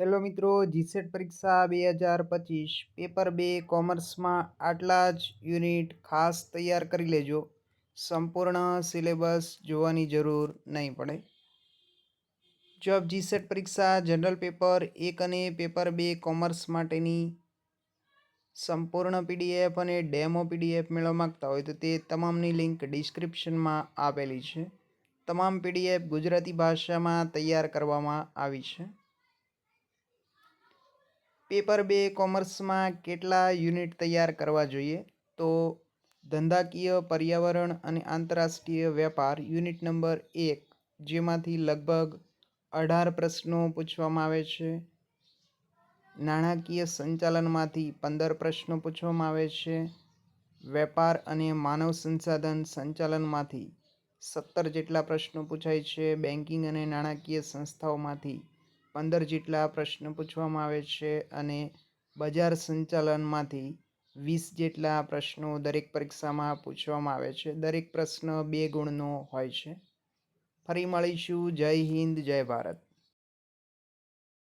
Hello મિત્રો, GSET પરીક્ષા બે હજાર પચીસ, પેપર બે, કોમર્સમાં આટલા જ યુનિટ ખાસ તૈયાર કરી લેજો. સંપૂર્ણ સિલેબસ જોવાની જરૂર નહીં પડે. જો જીસેટ પરીક્ષા, જનરલ પેપર એક અને પેપર બે, કોમર્સ માટેની સંપૂર્ણ પીડીએફ અને ડેમો પીડીએફ મેળવવા માગતા હોય તો તે તમામની લિંક ડિસ્ક્રિપ્શનમાં આપેલી છે. તમામ પીડીએફ ગુજરાતી ભાષામાં તૈયાર કરવામાં આવી છે. પેપર બે કોમર્સમાં કેટલા યુનિટ તૈયાર કરવા જોઈએ? તો ધંધાકીય, પર્યાવરણ અને આંતરરાષ્ટ્રીય વેપાર યુનિટ નંબર એક, જેમાંથી લગભગ અઢાર પ્રશ્નો પૂછવામાં આવે છે. નાણાકીય સંચાલનમાંથી પંદર પ્રશ્નો પૂછવામાં આવે છે. વેપાર અને માનવ સંસાધન સંચાલનમાંથી સત્તર જેટલા પ્રશ્નો પૂછાય છે. બેન્કિંગ અને નાણાકીય સંસ્થાઓમાંથી પંદર જેટલા પ્રશ્ન પૂછવામાં આવે છે અને બજાર સંચાલનમાંથી વીસ જેટલા પ્રશ્નો દરેક પરીક્ષામાં પૂછવામાં આવે છે. દરેક પ્રશ્ન બે ગુણનો હોય છે. ફરી મળીશું. જય હિન્દ, જય ભારત.